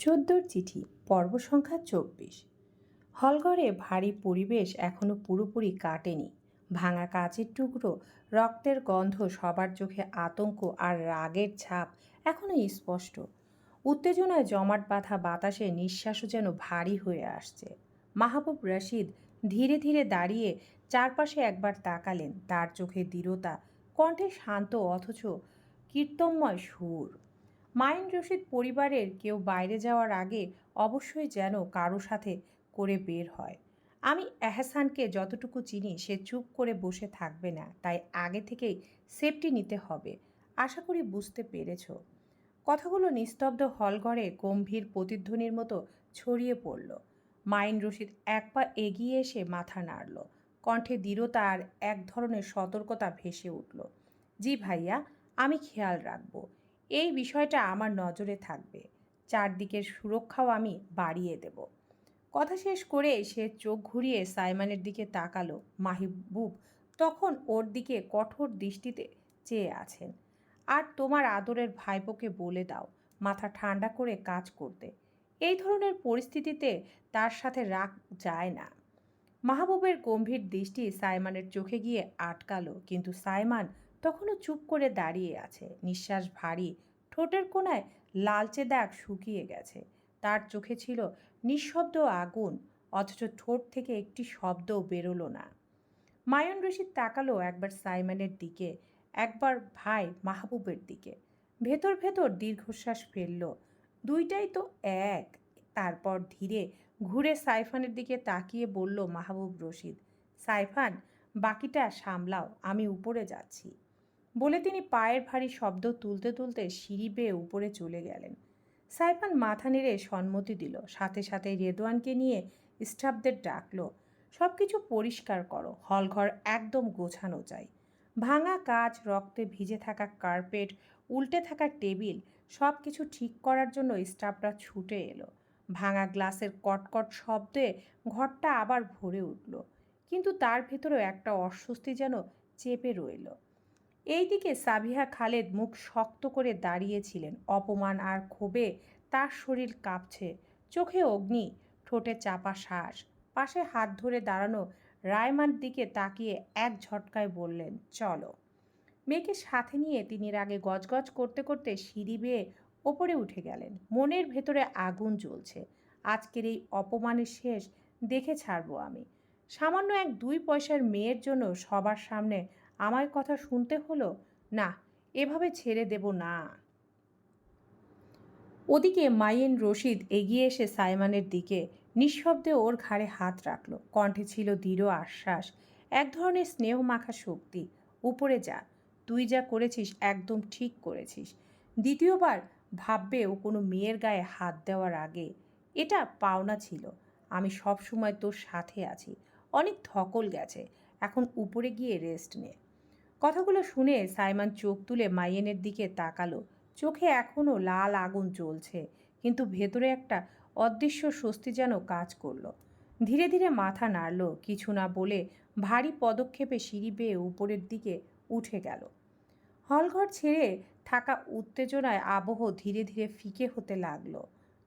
চোদ্দোর চিঠি, পর্ব সংখ্যা চব্বিশ। হলঘরে ভারী পরিবেশ এখনও পুরোপুরি কাটেনি। ভাঙা কাচের টুকরো, রক্তের গন্ধ সবার চোখে আতঙ্ক আর রাগের ছাপ এখনও স্পষ্ট। উত্তেজনায় জমাট বাঁধা বাতাসে নিঃশ্বাসও যেন ভারী হয়ে আসছে। মাহবুব রশিদ ধীরে ধীরে দাঁড়িয়ে চারপাশে একবার তাকালেন। তার চোখে দৃঢ়তা, কণ্ঠে শান্ত অথচ কীর্তনময় সুর। মাইন রশিদ পরিবারের কেউ বাইরে যাওয়ার আগে অবশ্যই যেন কারও সাথে করে বের হয়। আমি এহসানকে যতটুকু চিনি, সে চুপ করে বসে থাকবে না, তাই আগে থেকেই সেফটি নিতে হবে। আশা করি বুঝতে পেরেছ। কথাগুলো নিস্তব্ধ হলঘরে গম্ভীর প্রতিধ্বনির মতো ছড়িয়ে পড়ল। মাইন রশিদ এক পা এগিয়ে এসে মাথা নাড়ল। কণ্ঠে দৃঢ়তা আর এক ধরনের সতর্কতা ভেসে উঠল। জি ভাইয়া, আমি খেয়াল রাখব। এই বিষয়টা আমার নজরে থাকবে। চারদিকের সুরক্ষাও আমি বাড়িয়ে দেব। কথা শেষ করে সে চোখ ঘুরিয়ে সাইমানের দিকে তাকালো। মাহিবুব তখন ওর দিকে কঠোর দৃষ্টিতে চেয়ে আছেন। আর তোমার আদরের ভাইপোকে বলে দাও, মাথা ঠান্ডা করে কাজ করতে। এই ধরনের পরিস্থিতিতে তার সাথে রাগ যায় না। মাহবুবের গম্ভীর দৃষ্টি সাইমানের চোখে গিয়ে আটকালো, কিন্তু সাইমান তখনও চুপ করে দাঁড়িয়ে আছে। নিঃশ্বাস ভারী ঠোঁটের কোনায় লালচে দাগ শুকিয়ে গেছে। তার চোখে ছিল নিঃশব্দ আগুন, অথচ ঠোঁট থেকে একটি শব্দও বেরোলো না। মায়ন রশিদ তাকালো একবার সাইমানের দিকে, একবার ভাই মাহবুবের দিকে। ভেতর ভেতর দীর্ঘশ্বাস ফেলল। দুইটাই তো এক। তারপর ধীরে ঘুরে সাইফানের দিকে তাকিয়ে বলল মাহবুব রশিদ, সাইফান, বাকিটা সামলাও, আমি উপরে যাচ্ছি। বলে তিনি পায়ের ভারী শব্দ তুলতে তুলতে সিঁড়ি বেয়ে উপরে চলে গেলেন। সাইফান মাথা নেড়ে সম্মতি দিল। সাথে সাথে রেদওয়ানকে নিয়ে স্টাফদের ডাকলো। সব কিছু পরিষ্কার করো, হলঘর একদম গোছানো চাই। ভাঙা কাজ রক্তে ভিজে থাকা কার্পেট, উল্টে থাকা টেবিল সব কিছু ঠিক করার জন্য স্টাফরা ছুটে এলো। ভাঙা গ্লাসের কটকট শব্দে ঘরটা আবার ভরে উঠল। কিন্তু তার ভেতরেও একটা অস্বস্তি যেন চেপে রইল। এইদিকে সাবিহা খালেদ মুখ শক্ত করে দাঁড়িয়েছিলেন। অপমান আর ক্ষোভে তার শরীর কাঁপছে। চোখে অগ্নি, ঠোঁটে চাপা শ্বাস। পাশে হাত ধরে দাঁড়ানো রায়মার দিকে তাকিয়ে এক ঝটকায় বললেন, চলো। মেয়েকে সাথে নিয়ে তিনি রাগে গজগজ করতে করতে সিঁড়ি বেয়ে ওপরে উঠে গেলেন। মনের ভেতরে আগুন জ্বলছে। আজকের এই অপমানের শেষ দেখে ছাড়বো আমি। সামান্য এক দুই পয়সার মেয়ের জন্য সবার সামনে আমার কথা শুনতে হলো? না, এভাবে ছেড়ে দেব না। ওদিকে মাইয়েন রশিদ এগিয়ে এসে সাইমানের দিকে নিঃশব্দে ওর ঘাড়ে হাত রাখল। কণ্ঠে ছিল দৃঢ় আশ্বাস, এক ধরনের স্নেহ মাখা শক্তি। উপরে যা, তুই যা করেছিস একদম ঠিক করেছিস। দ্বিতীয়বার ভাববে ও কোনো মেয়ের গায়ে হাত দেওয়ার আগে এটা পাওনা ছিল। আমি সব সময় তোর সাথে আছি। অনেক ধকল গেছে। এখন উপরে গিয়ে রেস্ট নে। কথাগুলো শুনে সাইমান চোখ তুলে মাইয়েনের দিকে তাকালো। চোখে এখনও লাল আগুন জ্বলছে, কিন্তু ভেতরে একটা অদৃশ্য স্বস্তি যেন কাজ করল। ধীরে ধীরে মাথা নাড়ল, কিছু না বলে ভারী পদক্ষেপে সিঁড়ি বেয়ে উপরের দিকে উঠে গেল। হলঘর ছেড়ে থাকা উত্তেজনায় আবহ ধীরে ধীরে ফিকে হতে লাগল।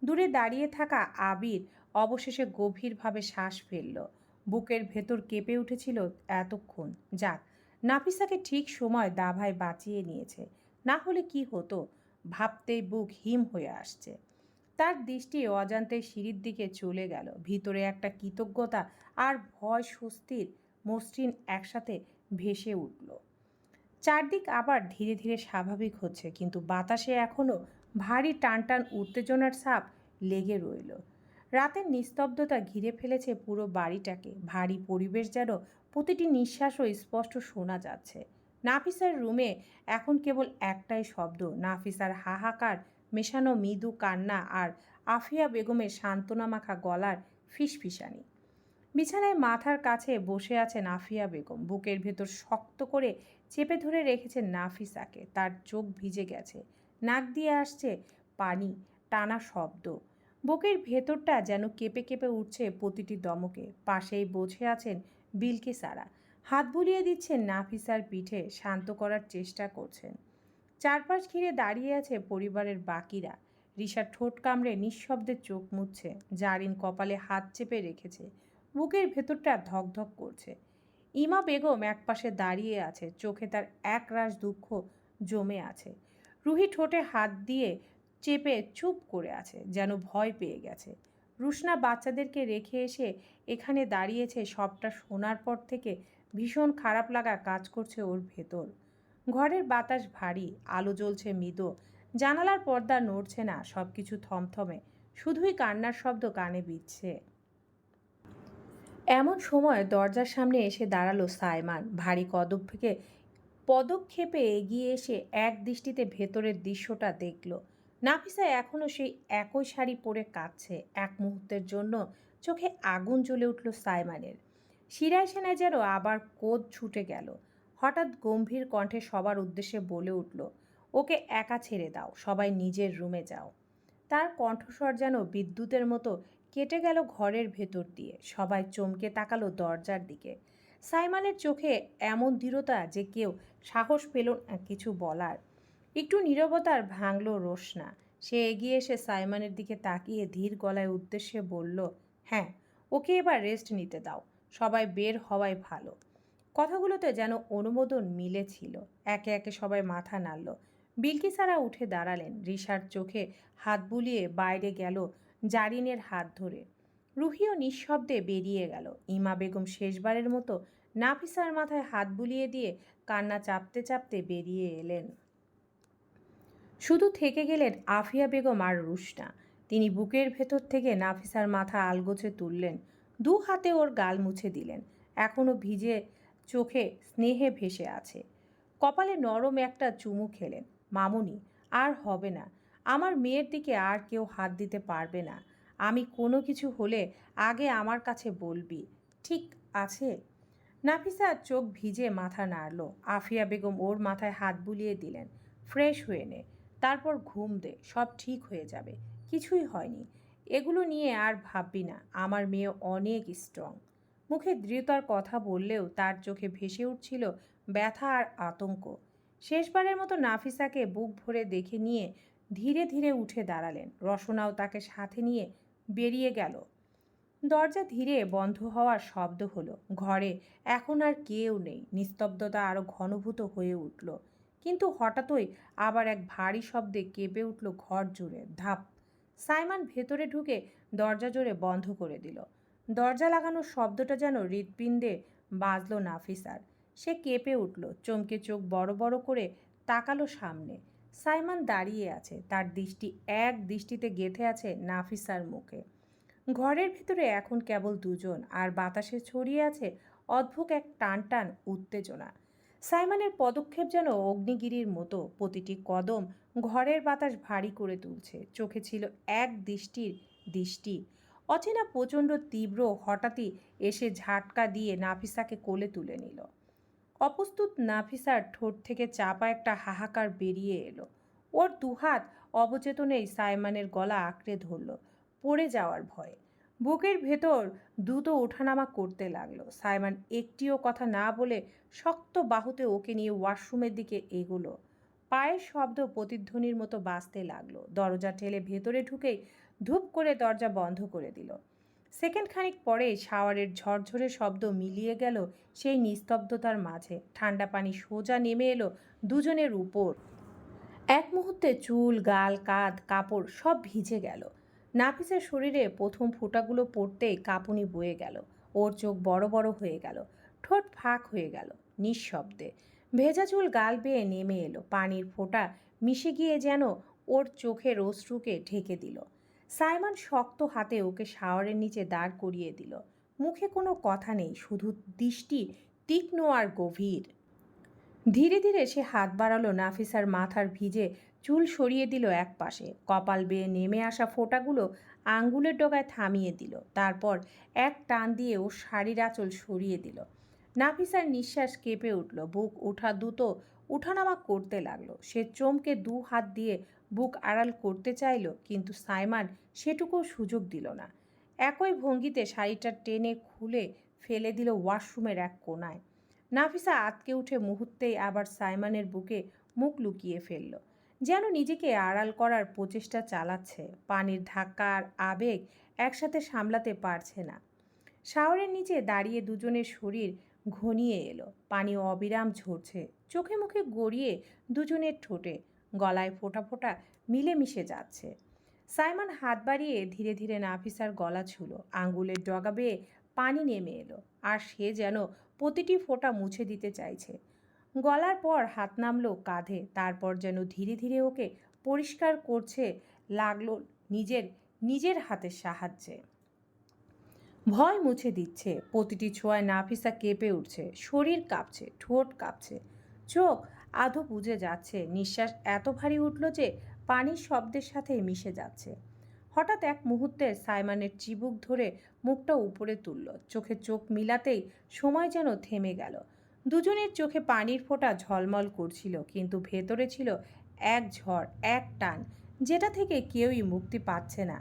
দূরে দাঁড়িয়ে থাকা আবির অবশেষে গভীরভাবে শ্বাস ফেলল। বুকের ভেতর কেঁপে উঠেছিল এতক্ষণ। যাক নাফিসাকে ঠিক সময় দাভায় বাঁচিয়ে নিয়েছে। না হলে কি হতো? ভাবতেই বুক হিম হয়ে আসছে। তার দৃষ্টি অজান্তে সিঁড়ির দিকে চলে গেল। ভিতরে একটা কৃতজ্ঞতা আর ভয় স্বস্তির মসৃণ একসাথে ভেসে উঠল। চারদিক আবার ধীরে ধীরে স্বাভাবিক হচ্ছে, কিন্তু বাতাসে এখনও ভারী টানটান উত্তেজনার সাপ লেগে রইল। রাতের নিস্তব্ধতা ঘিরে ফেলেছে পুরো বাড়িটাকে। ভারী পরিবেশ যেন প্রতিটি নিঃশ্বাসও স্পষ্ট শোনা যাচ্ছে। নাফিসার রুমে এখন কেবল একটাই শব্দ, নাফিসার হাহাকার, মেশানো মৃদু কান্না আর আফিয়া বেগমের সান্ত্বনামাখা গলার ফিসফিসানি। বিছানায় মাথার কাছে বসে আছেন আফিয়া বেগম। বুকের ভেতর শক্ত করে চেপে ধরে রেখেছেন নাফিসাকে। তার চোখ ভিজে গেছে। নাক দিয়ে আসছে পানি, টানা শব্দ। বুকের ভেতরটা যেন কেঁপে কেঁপে উঠছে প্রতিটি দমকে। পাশেই বসে আছেন বিলকে সারা। হাত বুলিয়ে দিচ্ছেন নাফিসার পিঠে, শান্ত করার চেষ্টা করছেন। চারপাশ ঘিরে দাঁড়িয়ে আছে পরিবারের বাকিরা। রিশার ঠোঁট কামড়ে নিঃশব্দে চোখ মুছছে। জারিন কপালে হাত চেপে রেখেছে। বুকের ভেতরটা ধকধক করছে। ইমা বেগম একপাশে দাঁড়িয়ে আছে। চোখে তার একরাশ দুঃখ জমে আছে। রুহি ঠোঁটে হাত দিয়ে চেপে চুপ করে আছে, যেন ভয় পেয়ে গেছে। রুশনা বাচ্চাদেরকে রেখে এসে এখানে দাঁড়িয়েছে, সবটা শোনার পর থেকে ভীষণ খারাপ লাগা কাজ করছে ওর ভেতর। ঘরের বাতাস ভারী, আলো জ্বলছে মৃদু। জানালার পর্দা নড়ছে না সব কিছু থমথমে। শুধুই কান্নার শব্দ কানে বিচ্ছে এমন সময় দরজার সামনে এসে দাঁড়াল সাইমান। ভারী কদম থেকে পদক্ষেপে এগিয়ে এসে এক দৃষ্টিতে ভেতরের দৃশ্যটা দেখল। নাফিসা এখনও সেই একই শাড়ি পরে কাঁদছে এক মুহূর্তের জন্য। চোখে আগুন জ্বলে উঠল সাইমানের। শিরায় সেনায় যেন আবার কোদ ছুটে গেল। হঠাৎ গম্ভীর কণ্ঠে সবার উদ্দেশ্যে বলে উঠল, ওকে একা ছেড়ে দাও, সবাই নিজের রুমে যাও। তার কণ্ঠস্বর যেন বিদ্যুতের মতো কেটে গেল ঘরের ভেতর দিয়ে। সবাই চমকে তাকালো দরজার দিকে। সাইমানের চোখে এমন দৃঢ়তা যে কেউ সাহস পেল না কিছু বলার। একটু নীরবতার ভাঙল রোশনা। সে এগিয়ে এসে সাইমানের দিকে তাকিয়ে ধীর গলায় উদ্দেশ্যে বলল হ্যাঁ ওকে এবার রেস্ট নিতে দাও। সবাই বের হওয়াই ভালো। কথাগুলোতে যেন অনুমোদন মিলেছিল। একে একে সবাই মাথা নাড়ল। বিলকিসারা উঠে দাঁড়ালেন। রিশার চোখে হাত বুলিয়ে বাইরে গেল জারিনের হাত ধরে। রুহিও নিঃশব্দে বেরিয়ে গেল। ইমা বেগম শেষবারের মতো নাফিসার মাথায় হাত বুলিয়ে দিয়ে কান্না চাপতে চাপতে বেরিয়ে এলেন। শুধু থেকে গেলেন আফিয়া বেগম আর রুশনা। তিনি বুকের ভেতর থেকে নাফিসার মাথা আলগোছে তুললেন, দু হাতে ওর গাল মুছে দিলেন এখনও ভিজে চোখে স্নেহে ভেসে আছে। কপালে নরম একটা চুমু খেলেন, মামুনি, আর হবে না, আমার মেয়ের দিকে আর কেউ হাত দিতে পারবে না, আমি কোনো কিছু হলে আগে আমার কাছে বলবি, ঠিক আছে? নাফিসা চোখ ভিজে মাথা নাড়ল, আফিয়া বেগম ওর মাথায় হাত বুলিয়ে দিলেন, ফ্রেশ হয়ে নে। তারপর ঘুম দে, সব ঠিক হয়ে যাবে। কিছুই হয়নি। এগুলো নিয়ে আর ভাববি না। আমার মেয়ে অনেক স্ট্রং মুখে দৃঢ়তার কথা বললেও তার চোখে ভেসে উঠছিল ব্যথা আর আতঙ্ক। শেষবারের মতো নাফিসাকে বুক ভরে দেখে নিয়ে ধীরে ধীরে উঠে দাঁড়ালেন। রসনাও তাকে সাথে নিয়ে বেরিয়ে গেল। দরজা ধীরে বন্ধ হওয়ার শব্দ হলো। ঘরে এখন আর কেউ নেই। নিস্তব্ধতা আরও ঘনভূত হয়ে উঠল। কিন্তু হঠাৎই আবার এক ভারী শব্দে কেঁপে উঠল ঘর জুড়ে, ধাপ। সাইমান ভেতরে ঢুকে দরজা জোরে বন্ধ করে দিল। দরজা লাগানোর শব্দটা যেন হৃৎপিণ্ডে বাজলো নাফিসার সে কেঁপে উঠল, চমকে চোখ বড় বড় করে তাকালো সামনে। সাইমান দাঁড়িয়ে আছে, তার দৃষ্টি এক দৃষ্টিতে গেথে আছে নাফিসার মুখে। ঘরের ভিতরে এখন কেবল দুজন, আর বাতাসে ছড়িয়ে আছে অদ্ভুত এক টান টান উত্তেজনা। সাইমনের পদক্ষেপ যেন অগ্নিগিরির মতো প্রতিটি কদম ঘরের বাতাস ভারী করে তুলছে। চোখে ছিল এক দৃষ্টির দৃষ্টি। অচেনা প্রচণ্ড তীব্র হঠাৎই এসে ঝাটকা দিয়ে নাফিসাকে কোলে তুলে নিল। অপ্রস্তুত নাফিসার ঠোঁট থেকে চাপা একটা হাহাকার বেরিয়ে এলো। ওর দুহাত অবচেতনেই সাইমানের গলা আঁকড়ে ধরল। পড়ে যাওয়ার ভয়ে। বুকের ভেতর দ্রুত ওঠানামা করতে লাগল। সাইমান একটিও কথা না বলে শক্ত বাহুতে ওকে নিয়ে ওয়াশরুমের দিকে এগোলো। পায়ের শব্দ প্রতিধ্বনির মতো বাজতে লাগল। দরজা ঠেলে ভেতরে ঢুকেই ধূপ করে দরজা বন্ধ করে দিল। সেকেন্ড খানিক পরে শাওয়ারের ঝরঝরে শব্দ মিলিয়ে গেল সেই নিস্তব্ধতার মাঝে। ঠান্ডা পানি সোজা নেমে এলো দুজনের উপর। এক মুহূর্তে চুল, গাল, কাঁধ, কাপড় সব ভিজে গেল। নাফিসের শরীরে প্রথম ফোঁটাগুলো পড়তেই কাঁপুনি বয়ে গেল। ওর চোখ বড় বড় হয়ে গেল। ঠোঁট ফাঁক হয়ে গেল নিঃশব্দে। ভেজা চুল গাল বেয়ে নেমে এলো। পানির ফোঁটা মিশে গিয়ে যেন ওর চোখের অশ্রুকে ঢেকে দিল। সাইমন শক্ত হাতে ওকে শাওয়ারের নিচে দাঁড় করিয়ে দিল। মুখে কোনো কথা নেই, শুধু দৃষ্টি তীক্ষ্ণ আর গভীর। ধীরে ধীরে সে হাত বাড়ালো নাফিসার মাথার ভিজে চুল সরিয়ে দিল এক পাশে। কপাল বেয়ে নেমে আসা ফোঁটাগুলো আঙ্গুলের ডগায় থামিয়ে দিল। তারপর এক টান দিয়ে ও শাড়ির আঁচল সরিয়ে দিল। নাফিসার নিঃশ্বাস কেঁপে উঠল। বুক ওঠা দ্রুত উঠানামা করতে লাগল। সে চমকে দু হাত দিয়ে বুক আড়াল করতে চাইল, কিন্তু সাইমান সেটুকুও সুযোগ দিল না। একই ভঙ্গিতে শাড়িটা টেনে খুলে ফেলে দিল ওয়াশরুমের এক কোনায়। নাফিসা আতকে উঠে মুহূর্তেই আবার সাইমানের বুকে মুখ লুকিয়ে ফেলল। যেন নিজেকে আড়াল করার প্রচেষ্টা চালাচ্ছে। পানির ধাক্কা আর আবেগ একসাথে সামলাতে পারছে না। শাওয়ারের নিচে দাঁড়িয়ে দুজনের শরীর ঘনিয়ে এলো। পানি অবিরাম ঝরছে। চোখে মুখে গড়িয়ে দুজনের ঠোঁটে। গলায় ফোঁটা ফোঁটা মিলেমিশে যাচ্ছে। সাইমন হাত বাড়িয়ে ধীরে ধীরে নাফিসার গলা ছুল। আঙ্গুলের ডগা বেয়ে পানি নেমে এলো। আর সে যেন প্রতিটি ফোঁটা মুছে দিতে চাইছে। গলার পর হাত নামলো কাঁধে, তারপর যেন ধীরে ধীরে ওকে পরিষ্কার করছে লাগল নিজের নিজের হাতের সাহায্যে। ভয় মুছে দিচ্ছে, প্রতিটি ছোঁয়ায় নাফিসা কেঁপে উঠছে, শরীর কাঁপছে, ঠোঁট কাঁপছে। চোখ আধো বুঝে যাচ্ছে, নিঃশ্বাস এত ভারী উঠল যে পানির শব্দের সাথে মিশে যাচ্ছে। হঠাৎ এক মুহূর্তে সাইমানের চিবুক ধরে মুখটা উপরে তুলল, চোখে চোখ মিলাতেই সময় যেন থেমে গেল। দুজনের চোখে পানির ফোঁটা ঝলমল করছিল, কিন্তু ভেতরে ছিল এক ঝড়, এক টান, যেটা থেকে কেউই মুক্তি পাচ্ছে না।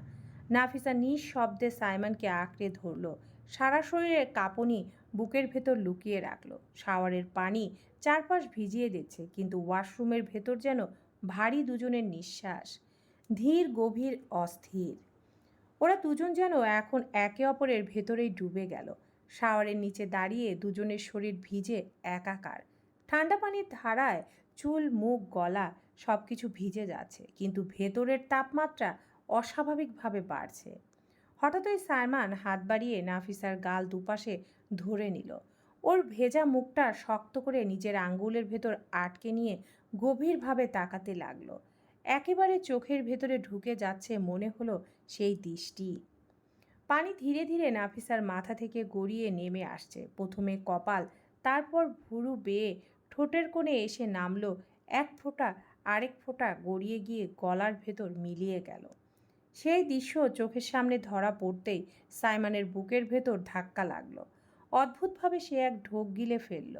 নাফিসা নিঃশব্দে সাইমনকে আঁকড়ে ধরল। সারা শরীরের কাঁপুনি বুকের ভেতর লুকিয়ে রাখল। শাওয়ারের পানি চারপাশ ভিজিয়ে দিচ্ছে, কিন্তু ওয়াশরুমের ভেতর যেন ভারী দুজনের নিঃশ্বাস। ধীর, গভীর, অস্থির। ওরা দুজন যেন এখন একে অপরের ভেতরেই ডুবে গেল। শাওয়ারের নিচে দাঁড়িয়ে দুজনের শরীর ভিজে একাকার। ঠান্ডা পানির ধারায় চুল, মুখ, গলা সব কিছু ভিজে যাচ্ছে, কিন্তু ভেতরের তাপমাত্রা অস্বাভাবিকভাবে বাড়ছে। হঠাৎ ওই সাইমান হাত বাড়িয়ে নাফিসার গাল দুপাশে ধরে নিল। ওর ভেজা মুখটা শক্ত করে নিজের আঙ্গুলের ভেতর আটকে নিয়ে গভীরভাবে তাকাতে লাগল। একেবারে চোখের ভেতরে ঢুকে যাচ্ছে মনে হলো সেই দৃষ্টি। পানি ধীরে ধীরে নাফিসার মাথা থেকে গড়িয়ে নেমে আসছে। প্রথমে কপাল, তারপর ভুরু বেয়ে ঠোঁটের কোণে এসে নামলো। এক ফোঁটা, আরেক ফোঁটা গড়িয়ে গিয়ে গলার ভেতর মিলিয়ে গেল। সেই দৃশ্য চোখের সামনে ধরা পড়তেই সাইমানের বুকের ভেতর ধাক্কা লাগল। অদ্ভুতভাবে সে এক ঢোক গিলে ফেলল।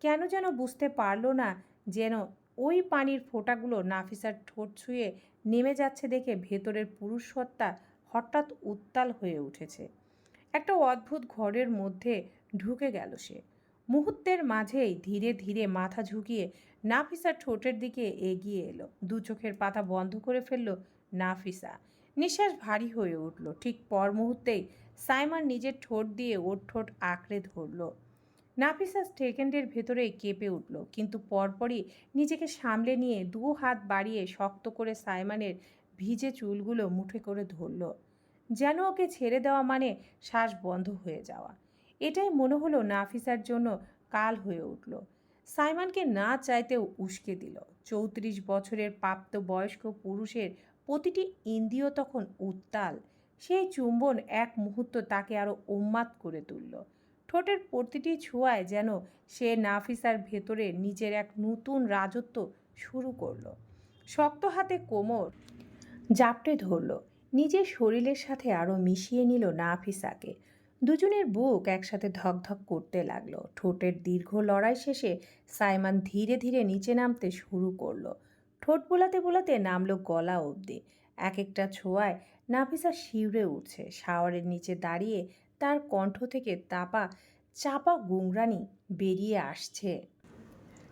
কেন যেন বুঝতে পারল না যেন ওই পানির ফোঁটাগুলো নাফিসার ঠোঁট ছুঁয়ে নেমে যাচ্ছে দেখে ভেতরের পুরুষ সত্তা হঠাৎ উত্তাল হয়ে উঠেছে। একটা অদ্ভুত ঘরের মধ্যে ঢুকে গেল সে। মুহূর্তের মাঝেই ধীরে ধীরে মাথা ঝুঁকিয়ে নাফিসা ঠোঁটের দিকে এগিয়ে এলো। দু চোখের পাতা বন্ধ করে ফেলল নাফিসা। নিঃশ্বাস ভারী হয়ে উঠল। ঠিক পর মুহূর্তেই সাইমন নিজের ঠোঁট দিয়ে ওর ঠোঁট আঁকড়ে ধরল। নাফিসা সেকেন্ডের ভেতরেই কেঁপে উঠল, কিন্তু পরপরই নিজেকে সামলে নিয়ে দু হাত বাড়িয়ে শক্ত করে সাইমনের ভিজে চুলগুলো মুঠে করে ধরল। যেন ওকে ছেড়ে দেওয়া মানে শ্বাস বন্ধ হয়ে যাওয়া। এটাই মনে হলো নাফিসার জন্য কাল হয়ে উঠল। সাইমানকে না চাইতেও উস্কে দিল। চৌত্রিশ বছরের প্রাপ্ত বয়স্ক পুরুষের প্রতিটি ইন্দ্রিয় তখন উত্তাল। সেই চুম্বন এক মুহূর্ত তাকে আরও উন্মাদ করে তুলল। ঠোঁটের প্রতিটি ছোঁয়ায় যেন সে নাফিসার ভেতরে নিজের এক নতুন রাজত্ব শুরু করল। শক্ত হাতে কোমর জাপটে ধরল। নিজের শরীরের সাথে আরও মিশিয়ে নিল নাফিসাকে। দুজনের বুক একসাথে ধকধক করতে লাগল। ঠোঁটের দীর্ঘ লড়াই শেষে সাইমান ধীরে ধীরে নিচে নামতে শুরু করল। ঠোঁট বোলাতে বোলাতে নামলো গলা অবধি। এক একটা ছোঁয়ায় নাফিসা শিউরে উঠছে। শাওয়ারের নিচে দাঁড়িয়ে তার কণ্ঠ থেকে তাপা, চাপা গুংরানি বেরিয়ে আসছে।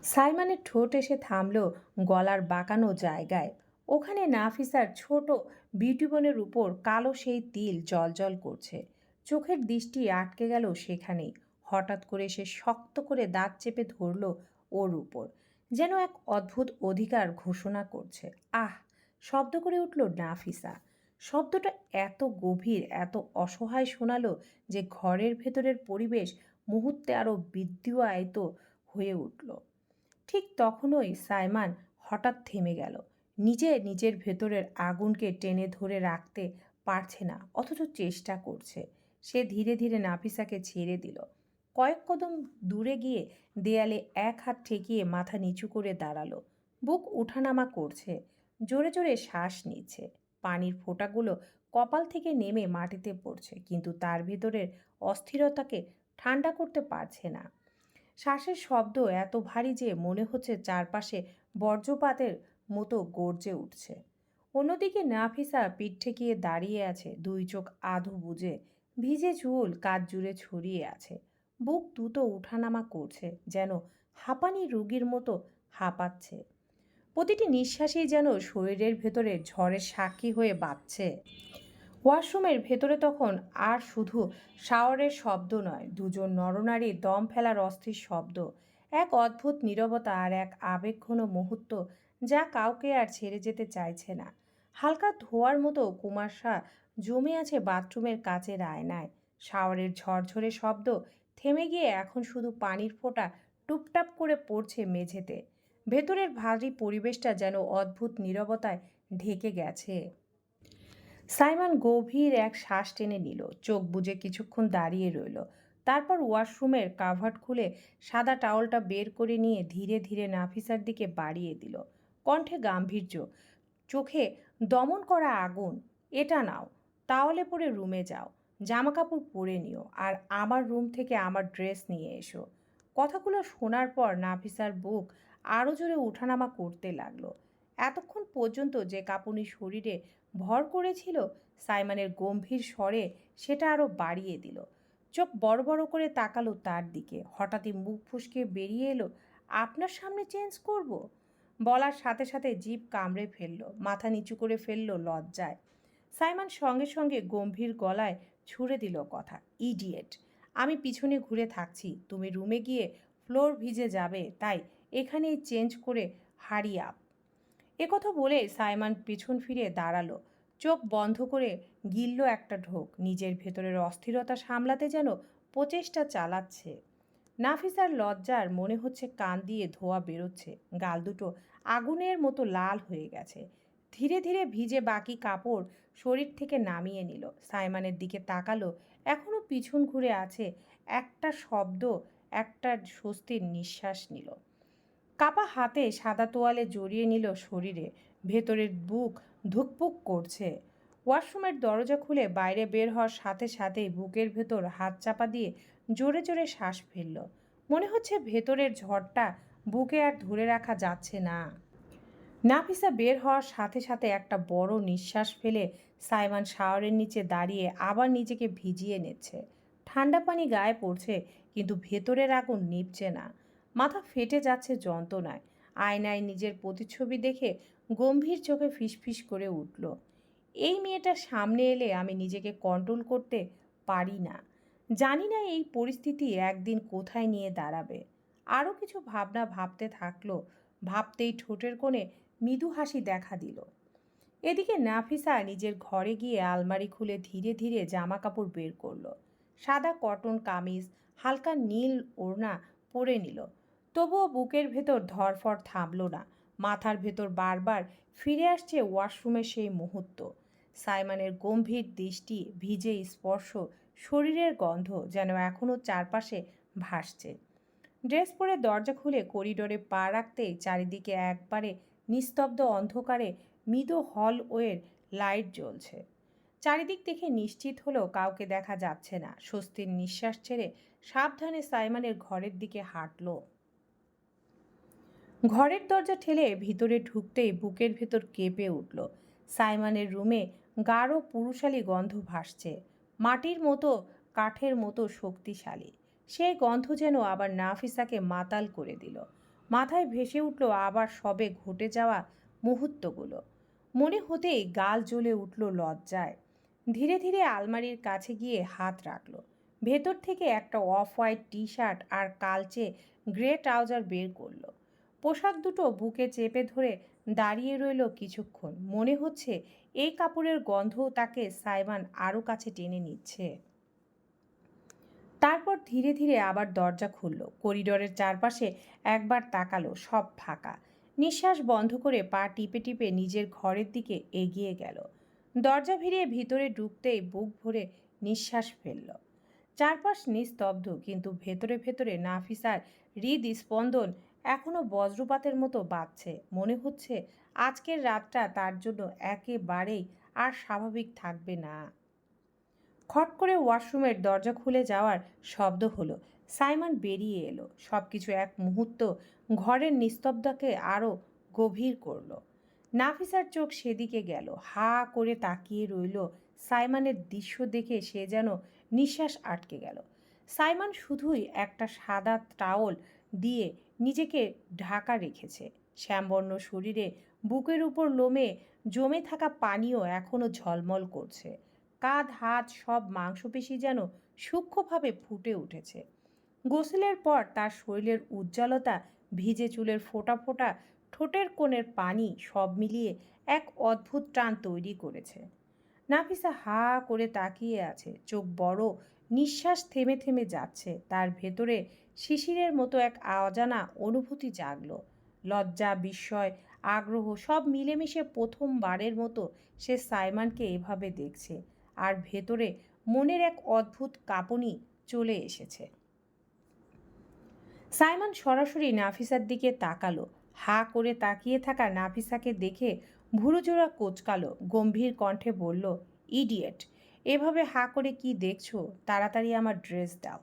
সাইমানের ঠোঁট এসে থামলো গলার বাঁকানো জায়গায়। ওখানে নাফিসার ছোট বিউটিবনের উপর কালো সেই তিল জলজল করছে। চোখের দৃষ্টি আটকে গেল সেখানেই। হঠাৎ করে সে শক্ত করে দাঁত চেপে ধরল ওর উপর। যেন এক অদ্ভুত অধিকার ঘোষণা করছে। আহ! শব্দ করে উঠল নাফিসা। শব্দটা এত গভীর, এত অসহায় শোনালো যে ঘরের ভেতরের পরিবেশ মুহূর্তে আরও বিদ্যুয়ায়িত হয়ে উঠল। ঠিক তখনই সাইমান হঠাৎ থেমে গেল। নিজে নিজের ভেতরের আগুনকে টেনে ধরে রাখতে পারছে না, অথচ চেষ্টা করছে। সে ধীরে ধীরে নাফিসাকে ছেড়ে দিল। কয়েক কদম দূরে গিয়ে দেয়ালে এক হাত ঠেকিয়ে মাথা নিচু করে দাঁড়াল। বুক উঠানামা করছে। জোরে জোরে শ্বাস নিচ্ছে। পানির ফোঁটাগুলো কপাল থেকে নেমে মাটিতে পড়ছে, কিন্তু তার ভেতরের অস্থিরতাকে ঠান্ডা করতে পারছে না। শ্বাসের শব্দ এত ভারী যে মনে হচ্ছে চারপাশে বর্জ্যপাতের মতো গর্জে উঠছে। অন্যদিকে নাফিসা পিঠ ঠেকিয়ে দাঁড়িয়ে আছে, দুই চোখ আধু বুঝে ভিজে চুল কাজ জুড়ে ছড়িয়ে আছে। বুক দুটো উঠানামা করছে, যেন হাঁপানি রুগীর মতো হাঁপাচ্ছে। প্রতিটি নিঃশ্বাসেই যেন শরীরের ভেতরে ঝড়ের সাক্ষী হয়ে বাজছে ওয়াশরুমের ভেতরে তখন আর শুধু শাওয়ারের শব্দ নয়, দুজন নরনারী দম ফেলার অস্থির শব্দ। এক অদ্ভুত নীরবতা আর এক আবেগঘন মুহূর্ত যা কাউকে আর ছেড়ে যেতে চাইছে না। হালকা ধোয়ার মতো কুমার কুমাশা জমে আছে বাথরুমের কাচের আয়নায়। শাওয়ারের ঝরঝরে শব্দ থেমে গিয়ে এখন শুধু পানির ফোঁটা টুপটাপ করে পড়ছে মেঝেতে। ভেতরের ভারী পরিবেশটা যেন অদ্ভুত নীরবতায় ঢেকে গেছে। সাইমন গভীর এক শ্বাস টেনে নিল। চোখ বুজে কিছুক্ষণ দাঁড়িয়ে রইল। তারপর ওয়াশরুমের কাভার্ড খুলে সাদা টাওয়ালটা বের করে নিয়ে ধীরে ধীরে নাফিসার দিকে বাড়িয়ে দিল। কণ্ঠে গাম্ভীর্য, চোখে দমন করা আগুন, এটা নাও তাহলে পরে রুমে যাও জামা কাপড় পরে নিও, আর আমার রুম থেকে আমার ড্রেস নিয়ে এসো কথাগুলো শোনার পর নাফিসার বুক আরও জোরে ওঠানামা করতে লাগল। এতক্ষণ পর্যন্ত যে কাঁপুনি শরীরে ভর করেছিল, সাইমানের গম্ভীর স্বরে সেটা আরও বাড়িয়ে দিল। চোখ বড় বড় করে তাকালো তার দিকে। হঠাৎই মুখ ফুসকে বেরিয়ে এলো, আপনার সামনে চেঞ্জ করব? বলার সাথে সাথে জিভ কামড়ে ফেলল, মাথা নিচু করে ফেলল লজ্জায়। সাইমন সঙ্গে সঙ্গে গম্ভীর গলায় ছুড়ে দিল কথা, ইডিয়েট, আমি পিছনে ঘুরে থাকছি, তুমি রুমে গিয়ে ফ্লোর ভিজে যাবে, তাই এখানেই চেঞ্জ করে হারি আপ। একথা বলে সাইমন পিছন ফিরে দাঁড়াল, চোখ বন্ধ করে গিলল একটা ঢোক, নিজের ভেতরের অস্থিরতা সামলাতে যেন প্রচেষ্টা চালাচ্ছে। নাফিসার লজ্জার মনে হচ্ছে কান দিয়ে ধোয়া বেরোচ্ছে, গাল দুটো আগুনের মতো লাল হয়ে গেছে। ধীরে ধীরে ভিজে বাকি কাপড় শরীর থেকে নামিয়ে নিল। সাইমানের দিকে তাকালো এখনও পিছন ঘুরে আছে একটা শব্দ, একটা স্বস্তির নিঃশ্বাস নিল। কাপা হাতে সাদা তোয়ালে জড়িয়ে নিল শরীরে। ভেতরের বুক ধুকপুক করছে। ওয়াশরুমের দরজা খুলে বাইরে বের হওয়ার সাথে সাথেই বুকের ভেতর হাত চাপা দিয়ে জোরে জোরে শ্বাস ফেলল। মনে হচ্ছে ভেতরের ঝড়টা বুকে আর ধরে রাখা যাচ্ছে না। নাফিসা বের হওয়ার সাথে সাথে একটা বড় নিঃশ্বাস ফেলে সাইমান শাওয়ারের নিচে দাঁড়িয়ে আবার নিজেকে ভিজিয়ে নিচ্ছে। ঠান্ডা পানি গায়ে পড়ছে, কিন্তু ভেতরের আগুন নিভছে না। মাথা ফেটে যাচ্ছে যন্ত্রণায়। আয়নায় নিজের প্রতিচ্ছবি দেখে গম্ভীর চোখে ফিসফিস করে উঠল। এই মেয়েটা সামনে এলে আমি নিজেকে কন্ট্রোল করতে পারি না। জানি না এই পরিস্থিতি একদিন কোথায় নিয়ে দাঁড়াবে। আরও কিছু ভাবনা ভাবতে থাকল। ভাবতেই ঠোঁটের কোণে মৃদু হাসি দেখা দিল। এদিকে নাফিসা নিজের ঘরে গিয়ে আলমারি খুলে ধীরে ধীরে জামা কাপড় বের করল। সাদা কটন কামিজ, হালকা নীল ওড়না পরে নিল। তবুও বুকের ভেতর ধরফর থামল না। মাথার ভেতর বারবার ফিরে আসছে ওয়াশরুমের সেই মুহূর্ত। সাইমানের গম্ভীর দৃষ্টি, ভিজে স্পর্শ, শরীরের গন্ধ যেন এখনও চারপাশে ভাসছে। ড্রেস পরে দরজা খুলে করিডোরে পা রাখতেই চারিদিকে একবারে নিস্তব্ধ অন্ধকারে মৃদু হল ওয়ের লাইট জ্বলছে। চারিদিক দেখে নিশ্চিত হলেও কাউকে দেখা যাচ্ছে না। স্বস্তির নিঃশ্বাস ছেড়ে সাবধানে সাইমানের ঘরের দিকে হাঁটলো। ঘরের দরজা ঠেলে ভিতরে ঢুকতেই বুকের ভেতর কেঁপে উঠল। সাইমানের রুমে গাঢ় পুরুষালী গন্ধ ভাসছে। মাটির মতো, কাঠের মতো শক্তিশালী। সেই গন্ধ যেন আবার নাফিসাকে মাতাল করে দিল। মাথায় ভেসে উঠল আবার সবে ঘটে যাওয়া মুহূর্তগুলো। মনে হতেই গাল জ্বলে উঠল লজ্জায়। ধীরে ধীরে আলমারির কাছে গিয়ে হাত রাখল। ভেতর থেকে একটা অফ হোয়াইট টি শার্ট আর কালচে গ্রে ট্রাউজার বের করল। পোশাক দুটো বুকে চেপে ধরে দাঁড়িয়ে রইল কিছুক্ষণ। মনে হচ্ছে এই কাপড়ের গন্ধও তাকে সাইমান আরও কাছে টেনে নিচ্ছে। তারপর ধীরে ধীরে আবার দরজা খুলল। করিডোরের চারপাশে একবার তাকালো, সব ফাঁকা। নিঃশ্বাস বন্ধ করে পা টিপে টিপে নিজের ঘরের দিকে এগিয়ে গেল। দরজা ভিড়িয়ে ভিতরে ঢুকতেই বুক ভরে নিঃশ্বাস ফেলল। চারপাশ নিস্তব্ধ, কিন্তু ভেতরে ভেতরে নাফিসার হৃদ স্পন্দন এখনও বজ্রপাতের মতো বাজছে। মনে হচ্ছে আজকের রাতটা তার জন্য একেবারেই আর স্বাভাবিক থাকবে না। খট করে ওয়াশরুমের দরজা খুলে যাওয়ার শব্দ হলো। সাইমন বেরিয়ে এলো। সব কিছু এক মুহূর্ত ঘরের নিস্তব্ধকে আরও গভীর করল। নাফিসার চোখ সেদিকে গেল। হা করে তাকিয়ে রইল সাইমানের দৃশ্য দেখে সে যেন নিঃশ্বাস আটকে গেল। সাইমন শুধুই একটা সাদা টাওল দিয়ে নিজেকে ঢাকা রেখেছে। শ্যামবর্ণ শরীরে বুকের উপর লোমে জমে থাকা পানিও এখনও ঝলমল করছে। কাঁধ, হাত সব মাংসপেশি যেন সূক্ষ্মভাবে ফুটে উঠেছে। গোসলের পর তার শরীরের উজ্জ্বলতা, ভিজে চুলের ফোটা ফোঁটা, ঠোঁটের কোণের পানি সব মিলিয়ে এক অদ্ভুত টান তৈরি করেছে। নাফিসা হা করে তাকিয়ে আছে, চোখ বড়, নিঃশ্বাস থেমে থেমে যাচ্ছে, তার ভেতরে শিশিরের মতো এক অজানা অনুভূতি জাগলো। লজ্জা, বিস্ময়, আগ্রহ সব মিলেমিশে প্রথমবারের মতো সে সাইমানকে এভাবে দেখছে। আর ভেতরে মনের এক অদ্ভুত কাঁপুনি চলে এসেছে। সাইমন সরাসরি নাফিসার দিকে তাকালো। হা করে তাকিয়ে থাকা নাফিসাকে দেখে ভুরুজোড়া কোচকালো। গম্ভীর কণ্ঠে বলল, ইডিয়েট, এভাবে হা করে কি দেখছ? তাড়াতাড়ি আমার ড্রেস দাও।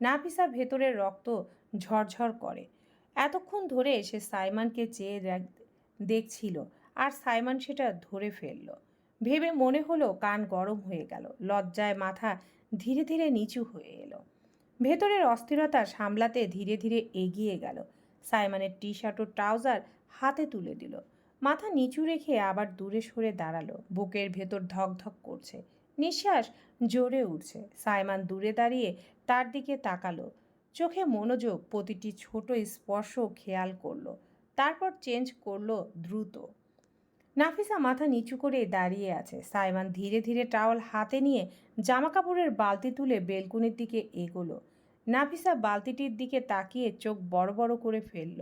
নাফিসা ভেতরের রক্ত ঝরঝর করে। এতক্ষণ ধরে সে সাইমনকে চেয়ে দেখ- দেখছিল আর সাইমান সেটা ধরে ফেলল। ভেবে মনে হলো কান গরম হয়ে গেল। লজ্জায় মাথা ধীরে ধীরে নিচু হয়ে এলো। ভেতরের অস্থিরতা সামলাতে ধীরে ধীরে এগিয়ে গেল। সাইমানের টি শার্ট ও ট্রাউজার হাতে তুলে দিল। মাথা নিচু রেখে আবার দূরে সরে দাঁড়াল। বুকের ভেতর ধকধক করছে। নিঃশ্বাস জোরে উঠছে। সাইমান দূরে দাঁড়িয়ে তার দিকে তাকালো। চোখে মনোযোগ প্রতিটি ছোট স্পর্শ খেয়াল করল। তারপর চেঞ্জ করল দ্রুত। নাফিসা মাথা নিচু করে দাঁড়িয়ে আছে। সাইমান ধীরে ধীরে টাওয়াল হাতে নিয়ে জামাকাপড়ের বালতি তুলে বেলকুনির দিকে এগোলো। নাফিসা বালতিটির দিকে তাকিয়ে চোখ বড় বড় করে ফেলল।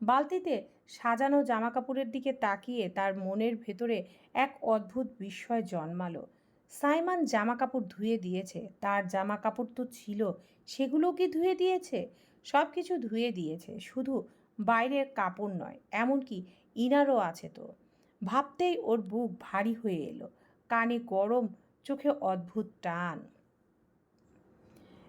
বালতিতে সাজানো জামাকাপড়ের দিকে তাকিয়ে তার মনের ভেতরে এক অদ্ভুত বিস্ময় জন্মালো। সাইমান জামাকাপড় ধুয়ে দিয়েছে। তার জামাকাপড় তো ছিল। সেগুলো কি ধুয়ে দিয়েছে? সব কিছু ধুয়ে দিয়েছে। শুধু বাইরের কাপড় নয়, এমনকি ইনারও আছে তো। ভাবতেই ওর বুক ভারী হয়ে এলো। কানে গরম, চোখে অদ্ভুত টান।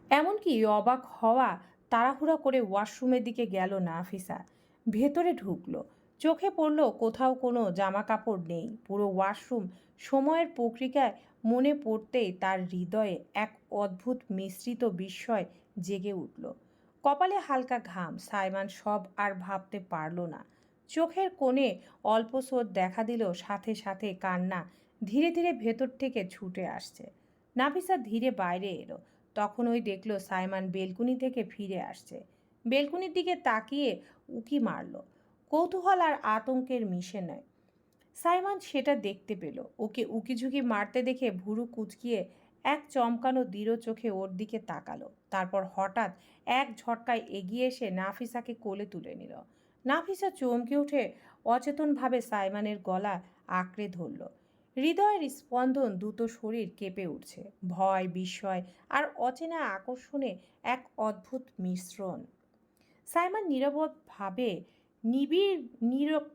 এমনকি অবাক হওয়া, তাড়াহুড়া করে ওয়াশরুমের দিকে গেল নাফিসা। ভেতরে ঢুকলো। চোখে পড়ল কোথাও কোনো জামা কাপড় নেই। পুরো ওয়াশরুম সময়ের প্রক্রিয়ায় মনে পড়তেই তার হৃদয়ে এক অদ্ভুত মিশ্রিত বিস্ময় জেগে উঠল। কপালে হালকা ঘাম, সাইমান সব আর ভাবতে পারল না। চোখের কোণে অল্প স্রোত দেখা দিল, সাথে সাথে কান্না ধীরে ধীরে ভেতর থেকে ছুটে আসছে। নাফিসা ধীরে বাইরে এলো। তখন ওই দেখল সাইমান বেলকুনি থেকে ফিরে আসছে। বেলকুনির দিকে তাকিয়ে উকি মারল। কৌতূহল আর আতঙ্কের মিশে নয় সাইমান সেটা দেখতে পেল। ওকে উকিঝুঁকি মারতে দেখে ভুরু কুচকিয়ে এক চমকানো দৃঢ় চোখে ওর দিকে তাকালো। তারপর হঠাৎ এক ঝটকায় এগিয়ে এসে নাফিসাকে কোলে তুলে নিল। নাফিসা চমকে উঠে অচেতনভাবে সাইমানের গলা আঁকড়ে ধরল। হৃদয়ের স্পন্দন দ্রুত শরীর কেঁপে উঠছে। ভয়, বিস্ময় আর অচেনা আকর্ষণে এক অদ্ভুত মিশ্রণ। সাইমান নীরবভাবে নিবিড়, নীরব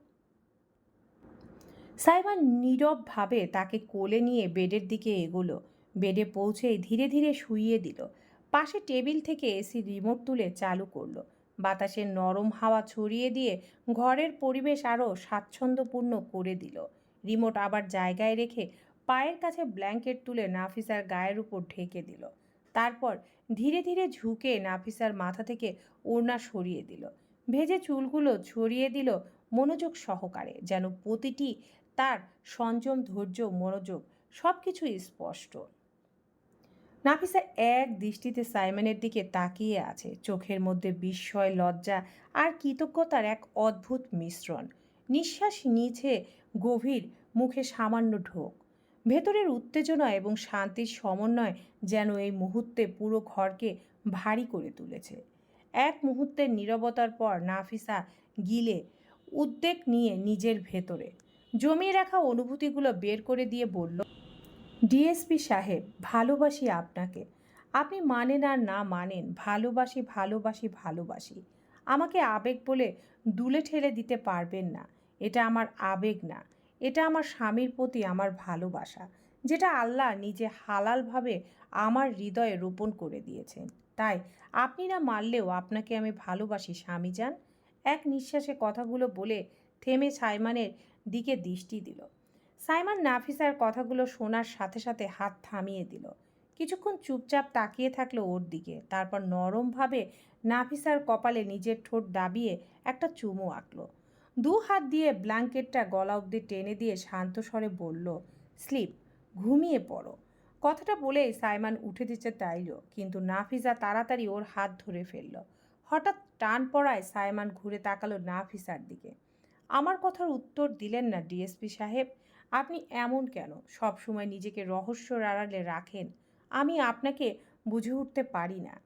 সাইমান নীরবভাবে তাকে কোলে নিয়ে বেডের দিকে এগোলো। বেডে পৌঁছেই ধীরে ধীরে শুইয়ে দিল। পাশে টেবিল থেকে এসি রিমোট তুলে চালু করল। বাতাসের নরম হাওয়া ছড়িয়ে দিয়ে ঘরের পরিবেশ আরও স্বাচ্ছন্দ্যপূর্ণ করে দিল। রিমোট আবার জায়গায় রেখে পায়ের কাছে ব্ল্যাঙ্কেট তুলে নাফিসার গায়ের উপর ঢেকে দিল। তারপর ধীরে ধীরে ঝুঁকে নাফিসার মাথা থেকে ওড়না সরিয়ে দিল। ভেজে চুলগুলো ছড়িয়ে দিল মনোযোগ সহকারে, যেন প্রতিটি তার সংযম ধৈর্য, মনোযোগ সব কিছুই স্পষ্ট। নাফিসা এক দৃষ্টিতে সাইমনের দিকে তাকিয়ে আছে। চোখের মধ্যে বিস্ময়, লজ্জা আর কৃতজ্ঞতার এক অদ্ভুত মিশ্রণ। নিঃশ্বাস নিচে গভীর, মুখে সামান্য ঢোক। ভেতরের উত্তেজনা এবং শান্তির সমন্বয় যেন এই মুহূর্তে পুরো ঘরকে ভারী করে তুলেছে। এক মুহূর্তের নীরবতার পর নাফিসা গিলে উদ্বেগ নিয়ে নিজের ভেতরে। জমিয়ে রাখা অনুভূতিগুলো বের করে দিয়ে বলল ডিএসপি সাহেব, ভালোবাসি আপনাকে। আপনি মানেন আর না মানেন, ভালোবাসি ভালোবাসি ভালোবাসি। আমাকে আবেগ বলে দুলে ঠেলে দিতে পারবেন না। এটা আমার আবেগ না। এটা আমার স্বামীর প্রতি আমার ভালোবাসা, যেটা আল্লাহ নিজে হালালভাবে আমার হৃদয়ে রোপণ করে দিয়েছেন। তাই আপনি না মানলেও আপনাকে আমি ভালোবাসি, স্বামী যান। এক নিঃশ্বাসে কথাগুলো বলে থেমে সাইমানের দিকে দৃষ্টি দিল। সাইমান নাফিসার কথাগুলো শোনার সাথে সাথে হাত থামিয়ে দিল। কিছুক্ষণ চুপচাপ তাকিয়ে থাকল ওর দিকে, তারপর নরমভাবে নাফিসার কপালে নিজের ঠোঁট দাবিয়ে একটা চুমু আঁকলো। দু হাত দিয়ে ব্ল্যাঙ্কেটটা গলা অবধি টেনে দিয়ে শান্ত স্বরে বলল, স্লিপ, ঘুমিয়ে পড়ো। কথাটা বলেই সাইমান উঠে দিতে চাইল, কিন্তু নাফিসা তাড়াতাড়ি ওর হাত ধরে ফেলল। হঠাৎ টান পড়ায় সাইমান ঘুরে তাকালো নাফিসার দিকে। আমার কথার উত্তর দিলেন না ডিএসপি সাহেব আপনি এমন কেন? সব সময় নিজেকে রহস্যর আড়ালে রাখেন। আমি আপনাকে বুঝে উঠতে পারি না।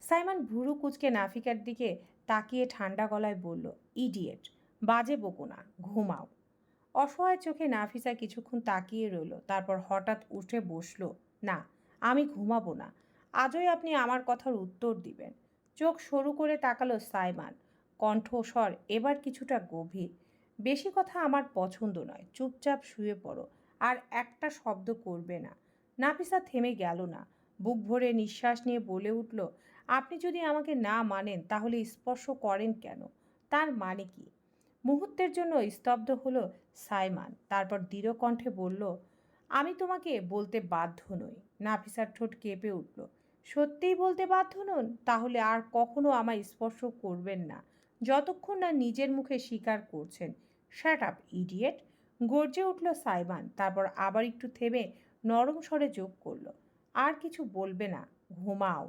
সাইমান ভুরু কুচকে নাফিকার দিকে তাকিয়ে ঠান্ডা গলায় বলল, ইডিয়েট, বাজে বকো না, ঘুমাও। অসহায় চোখে নাফিসা কিছুক্ষণ তাকিয়ে রইল, তারপর হঠাৎ উঠে বসল, না, আমি ঘুমাবো না। আজই আপনি আমার কথার উত্তর দিবেন। চোখ সরু করে তাকালো সাইমান। কণ্ঠস্বর এবার কিছুটা গভীর। বেশি কথা আমার পছন্দ নয়, চুপচাপ শুয়ে পড়ো। আর একটা শব্দ করবে না। নাফিসা থেমে গেল না। বুক ভরে নিঃশ্বাস নিয়ে বলে উঠল, আপনি যদি আমাকে না মানেন, তাহলে স্পর্শ করেন কেন? তার মানে কি? মুহূর্তের জন্য স্তব্ধ হলো সাইমান, তারপর দৃঢ় কণ্ঠে বলল, আমি তোমাকে বলতে বাধ্য নই। নাফিসার ঠোঁট কেঁপে উঠল, সত্যিই বলতে বাধ্য নন? তাহলে আর কখনো আমায় স্পর্শ করবেন না। যতক্ষণ না নিজের মুখে স্বীকার করছেন শ্যাট আপ ইডিয়েট গর্জে উঠল সাইমান তারপর আবার একটু থেমে নরম স্বরে যোগ করল। আর কিছু বলবে না, ঘুমাও।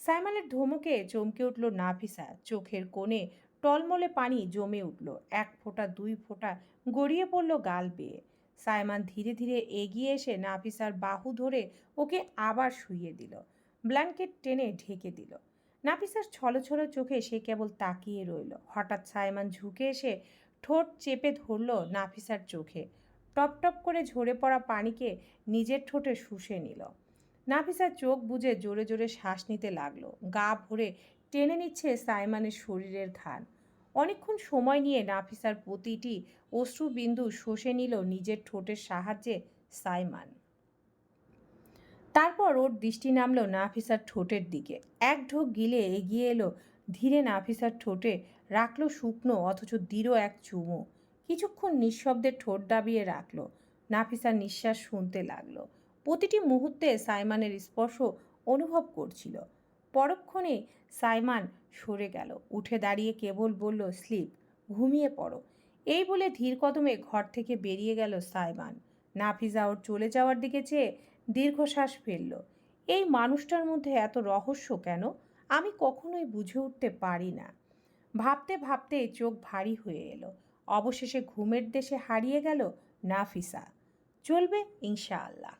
সাইমানের ধমকে চমকে উঠল নাফিসা, চোখের কোণে টলমলে পানি জমে উঠল, এক ফোঁটা, দুই ফোঁটা গড়িয়ে পড়ল গাল বেয়ে। সাইমান ধীরে ধীরে এগিয়ে এসে নাফিসার বাহু ধরে ওকে আবার শুইয়ে দিল, ব্ল্যাঙ্কেট টেনে ঢেকে দিল। নাফিসার ছলো ছলো চোখে সে কেবল তাকিয়ে রইল। হঠাৎ সাইমান ঝুঁকে এসে ঠোঁট চেপে ধরল নাফিসার চোখে। টপ টপ করে ঝরে পড়া পানিকে নিজের ঠোঁটে শুষে নিল। নাফিসার চোখ বুজে জোরে জোরে শ্বাস নিতে লাগল। গা ভরে টেনে নিচ্ছে সাইমানের শরীরের ঘান অনেকক্ষণ সময় নিয়ে নাফিসার প্রতিটি অশ্রুবিন্দু শোষে নিল নিজের ঠোঁটের সাহায্যে সাইমান। তারপর ওর দৃষ্টি নামলো নাফিসার ঠোঁটের দিকে। এক ঢোক গিলে এগিয়ে এলো ধীরে নাফিসার ঠোঁটে রাখল শুকনো অথচ দৃঢ় এক চুমু। কিছুক্ষণ নিঃশব্দে ঠোঁট দাবিয়ে রাখল। নাফিসার নিঃশ্বাস শুনতে লাগল। প্রতিটি মুহূর্তে সাইমানের স্পর্শ অনুভব করছিল। পরক্ষণে সাইমান সরে গেল, উঠে দাঁড়িয়ে কেবল বলল, স্লিপ, ঘুমিয়ে পড়ো। এই বলে ধীর কদমে ঘর থেকে বেরিয়ে গেল সাইমান। নাফিজা ওর চলে যাওয়ার দিকে চেয়ে দীর্ঘশ্বাস ফেলল। এই মানুষটার মধ্যে এত রহস্য কেন? আমি কখনোই বুঝে উঠতে পারি না। ভাবতে ভাবতে চোখ ভারী হয়ে এলো। অবশেষে ঘুমের দেশে হারিয়ে গেল নাফিসা। চলবে ইনশাআল্লাহ।